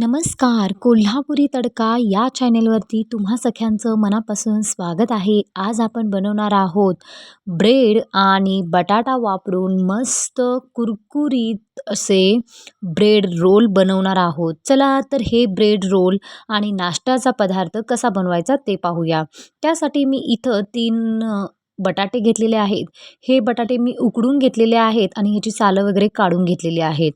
नमस्कार. कोल्हापुरी तडका या चॅनेलवरती तुम्हा सख्यांचं मनापासून स्वागत आहे. आज आपण बनवणार आहोत ब्रेड आणि बटाटा वापरून मस्त कुरकुरीत असे ब्रेड रोल बनवणार आहोत. चला तर हे ब्रेड रोल आणि नाश्त्याचा पदार्थ कसा बनवायचा ते पाहूया. त्यासाठी मी इथं तीन बटाटे घेतलेले आहेत. हे बटाटे मी उकडून घेतलेले आहेत आणि ह्याची सालं वगैरे काढून घेतलेली आहेत.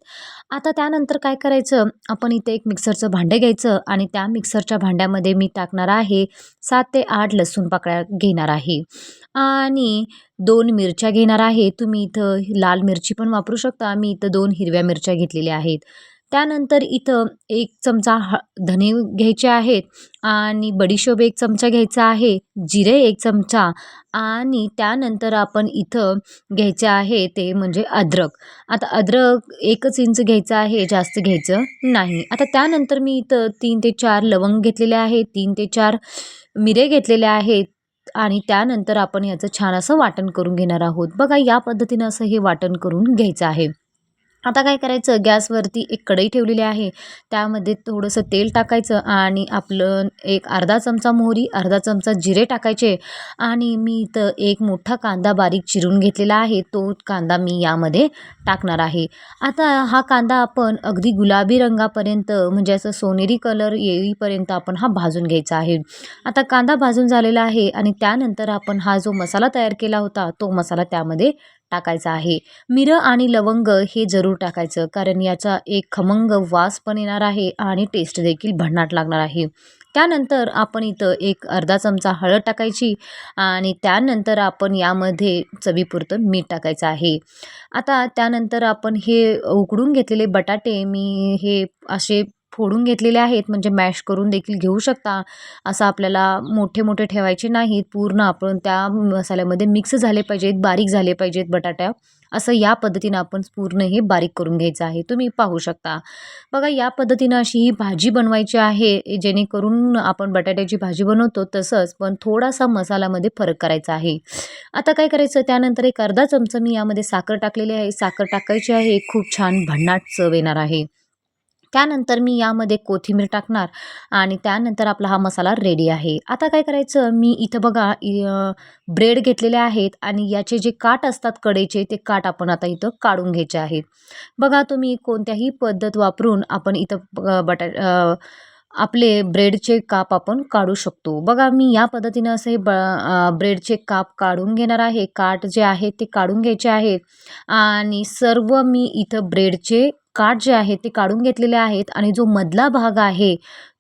आता त्यानंतर काय करायचं? आपण इथे एक मिक्सरचं भांडं घ्यायचं आणि त्या मिक्सरच्या भांड्यामध्ये मी टाकणार आहे सात ते आठ लसूण पाकळ्या घेणार आहे. आणि दोन मिरच्या घेणार आहे. तुम्ही इथं लाल मिरची पण वापरू शकता. मी इथं दोन हिरव्या मिरच्या घेतलेल्या आहेत. त्यानंतर इथं एक चमचा ह धने घ्यायचे आहेत आणि बडीशोप एक चमचा घ्यायचा आहे जिरे एक चमचा आणि त्यानंतर आपण इथं घ्यायचे आहे ते म्हणजे अद्रक. आता अद्रक एकच इंच घ्यायचं आहे जास्त घ्यायचं नाही. आता त्यानंतर मी इथं तीन ते चार लवंग घेतलेले आहेत तीन ते चार मिरे घेतलेले आहेत आणि त्यानंतर आपण याचं छान असं वाटण करून घेणार आहोत. बघा या पद्धतीनं असं हे वाटण करून घ्यायचं आहे. आता काय करायचं? गॅसवरती एक कढई ठेवलेली आहे. त्यामध्ये थोडंसं तेल टाकायचं आणि आपलं एक अर्धा चमचा मोहरी अर्धा चमचा जिरे टाकायचे आणि मी इथं एक मोठा कांदा बारीक चिरून घेतलेला आहे. तो कांदा मी यामध्ये टाकणार आहे. आता हा कांदा आपण अगदी गुलाबी रंगापर्यंत म्हणजे असं सोनेरी कलर येईपर्यंत आपण हा भाजून घ्यायचा आहे. आता कांदा भाजून झालेला आहे आणि त्यानंतर आपण हा जो मसाला तयार केला होता तो मसाला त्यामध्ये टाकायचा आहे. मिरं आणि लवंग हे जरूर टाकायचं कारण याचा एक खमंग वास पण येणार आहे आणि टेस्ट देखील भन्नाट लागणार आहे. त्यानंतर आपण इथं एक अर्धा चमचा हळद टाकायची आणि त्यानंतर आपण यामध्ये चवीपुरतं मीठ टाकायचं आहे. आता त्यानंतर आपण हे उकडून घेतलेले बटाटे मी हे असे फोडून घेतलेले आहेत म्हणजे मॅश करून देखील घेऊ शकता. असं आपल्याला मोठे मोठे ठेवायचे नाहीत पूर्ण आपण त्या मसाल्यामध्ये मिक्स झाले पाहिजेत बारीक झाले पाहिजेत बटाट्या. असं या पद्धतीनं आपण पूर्ण हे बारीक करून घ्यायचं आहे. तुम्ही पाहू शकता. बघा या पद्धतीनं अशी ही भाजी बनवायची आहे जेणेकरून आपण बटाट्याची भाजी बनवतो तसंच पण थोडासा मसाल्यामध्ये फरक करायचा आहे. आता काय करायचं? त्यानंतर एक अर्धा चमचा मी यामध्ये साखर टाकलेली आहे. साखर टाकायची आहे. खूप छान भन्नाट चव येणार आहे. त्यानंतर मी यामध्ये कोथिंबीर टाकणार आणि त्यानंतर आपला हा मसाला रेडी आहे. आता काय करायचं? मी इथं बघा ब्रेड घेतलेले आहेत आणि याचे जे काट असतात कडेचे ते काट आपण आता इथं काढून घ्यायचे आहेत. बघा तुम्ही कोणत्याही पद्धत वापरून आपण इथं बटा आपले ब्रेडचे काप आपण काढू शकतो. बघा मी या पद्धतीनं असे ब ब्रेडचे काप काढून घेणार आहे. काट जे आहेत ते काढून घ्यायचे आहेत. आणि सर्व मी इथं ब्रेडचे काठ जे आहे ते काढून घेतलेले आहेत आणि जो मधला भाग आहे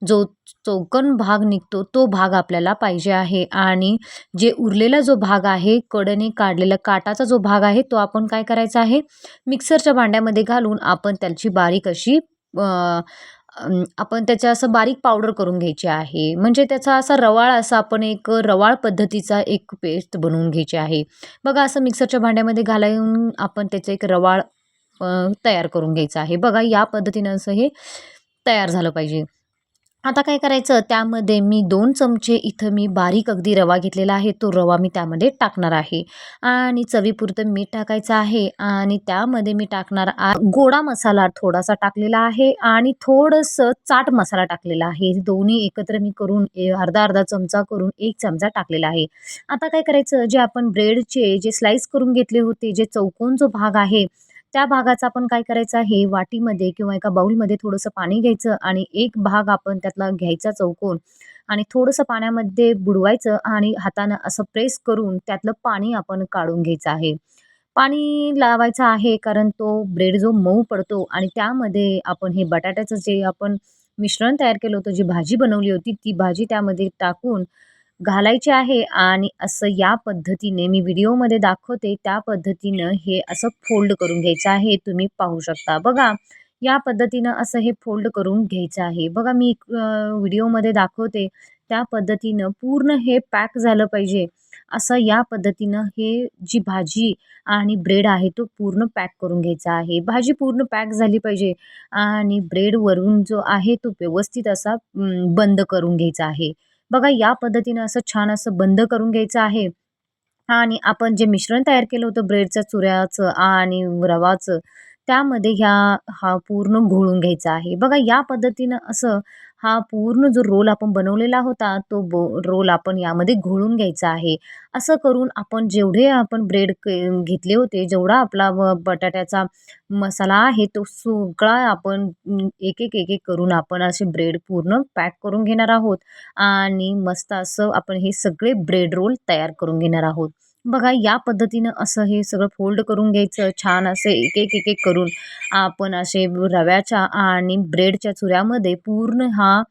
जो चौकन भाग निघतो तो भाग आपल्याला पाहिजे आहे. आणि जे उरलेला जो भाग आहे कडने काढलेला काटाचा जो भाग आहे तो आपण काय करायचा आहे? मिक्सरच्या भांड्यामध्ये घालून आपण त्याची बारीक अशी आपण त्याच्या असं बारीक पावडर करून घ्यायची आहे. म्हणजे त्याचा असा रवाळ असा आपण एक रवाळ पद्धतीचा एक पेस्ट बनवून घ्यायची आहे. बघा असं मिक्सरच्या भांड्यामध्ये घालून आपण त्याचं एक रवाळ तयार करून घ्यायचं आहे. बघा या पद्धतीनं असं हे तयार झालं पाहिजे. आता काय करायचं? त्यामध्ये मी दोन चमचे इथं मी बारीक अगदी रवा घेतलेला आहे. तो रवा मी त्यामध्ये टाकणार आहे. आणि चवीपुरतं मीठ टाकायचं आहे. आणि त्यामध्ये मी टाकणार गोडा मसाला थोडासा टाकलेला आहे. आणि थोडंसं चाट मसाला टाकलेला आहे. दोन्ही एकत्र मी करून अर्धा अर्धा चमचा करून एक चमचा टाकलेला आहे. आता काय करायचं? जे आपण ब्रेडचे जे स्लाईस करून घेतले होते जे चौकोन जो भाग आहे त्या भागाचा आपण काय करायचं आहे? वाटीमध्ये किंवा एका बाऊलमध्ये थोडंसं पाणी घ्यायचं आणि एक भाग आपण त्यातला घ्यायचा चौकोन आणि थोडंसं पाण्यामध्ये बुडवायचं आणि हातानं असं प्रेस करून त्यातलं पाणी आपण काढून घ्यायचं आहे. पाणी लावायचं आहे कारण तो ब्रेड जो मऊ पडतो आणि त्यामध्ये आपण हे बटाट्याचं जे आपण मिश्रण तयार केलं होतं जी भाजी बनवली होती ती भाजी त्यामध्ये टाकून घालायचे आहे आणि असं या पद्धतीने मी व्हिडिओमध्ये दाखवते त्या पद्धतीनं हे असं फोल्ड करून घ्यायचं आहे तुम्ही पाहू शकता. बघा या पद्धतीनं असं हे फोल्ड करून घ्यायचं आहे. बघा मी व्हिडिओमध्ये दाखवते त्या पद्धतीनं पूर्ण हे पॅक झालं पाहिजे. असं या पद्धतीनं हे जी भाजी आणि ब्रेड आहे तो पूर्ण पॅक करून घ्यायचा आहे. भाजी पूर्ण पॅक झाली पाहिजे आणि ब्रेडवरून जो आहे तो व्यवस्थित असा बंद करून घ्यायचा आहे. बघा या पद्धतीनं असं छान असं बंद करून घ्यायचं आहे. आणि आपण जे मिश्रण तयार केलं होतं ब्रेडचं चुऱ्याचं आणि रवाचं त्यामध्ये ह्या हा पूर्ण घोळून घ्यायचा आहे. बघा या पद्धतीनं असं हा पूर्ण जो रोल आपण बनवलेला होता तो बो रोल आपण यामध्ये घोळून घ्यायचा आहे. असं करून आपण जेवढे आपण ब्रेड घेतले होते जेवढा आपला व बटाट्याचा मसाला आहे तो सगळा आपण एक एक एक एक करून आपण असे ब्रेड पूर्ण पॅक करून घेणार आहोत. आणि मस्त असं आपण हे सगळे ब्रेड रोल तयार करून घेणार आहोत. बघा या पद्धतीनं असं हे सगळं फोल्ड करून घ्यायचं छान असे एक एक एक एक करून. आपण असे रव्याच्या आणि ब्रेडच्या चुऱ्यामध्ये पूर्ण हा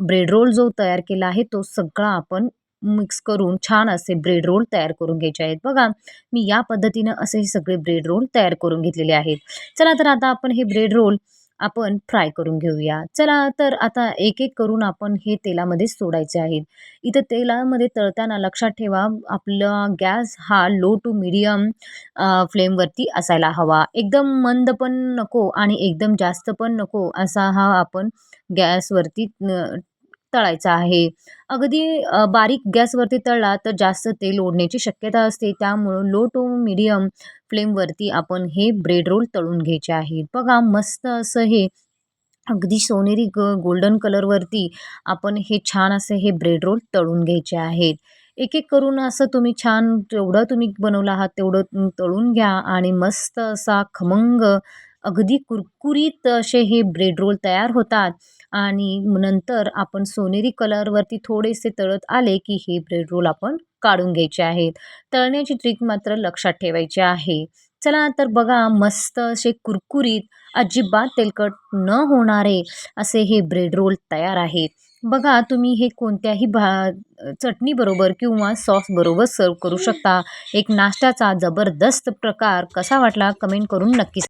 ब्रेड रोल जो तयार केला आहे तो सगळा आपण मिक्स करून छान असे ब्रेड रोल तयार करून घ्यायचे आहेत. बघा मी या पद्धतीनं असे हे सगळे ब्रेड रोल तयार करून घेतलेले आहेत. चला तर आता आपण हे ब्रेड रोल आपण फ्राय करून घेऊया. चला तर आता एक एक करून आपण हे तेलामध्ये सोडायचे आहेत. इथं तेलामध्ये तळताना लक्षात ठेवा आपला गॅस हा लो टू मिडियम फ्लेमवरती असायला हवा. एकदम मंद पण नको आणि एकदम जास्त पण नको असा हा आपण गॅसवरती तळायचा आहे. अगदी बारीक गॅसवरती तळला तर जास्त तेल ओढण्याची शक्यता असते. त्यामुळं लो टू मिडियम फ्लेमवरती आपण हे ब्रेड रोल तळून घ्यायचे आहेत बघा मस्त असं हे अगदी सोनेरी ग गोल्डन कलरवरती आपण हे छान असे हे ब्रेड रोल तळून घ्यायचे आहेत. एक एक करून असं तुम्ही छान जेवढं तुम्ही बनवलं आहात तेवढं तळून घ्या आणि मस्त असा खमंग अगदी कुरकुरीत असे हे ब्रेड रोल तयार होतात. आणि नंतर आपण सोनेरी कलरवरती थोडेसे तळत आले की हे ब्रेड रोल आपण काढून घ्यायचे आहेत. तळण्याची ट्रिक मात्र लक्षात ठेवायची आहे. चला तर बघा मस्त असे कुरकुरीत अजिबात तेलकट न होणारे असे हे ब्रेड रोल तयार आहेत. बघा तुम्ही हे कोणत्याही भा चटणीबरोबर किंवा सॉसबरोबर सर्व करू शकता. एक नाश्त्याचा जबरदस्त प्रकार कसा वाटला कमेंट करून नक्कीच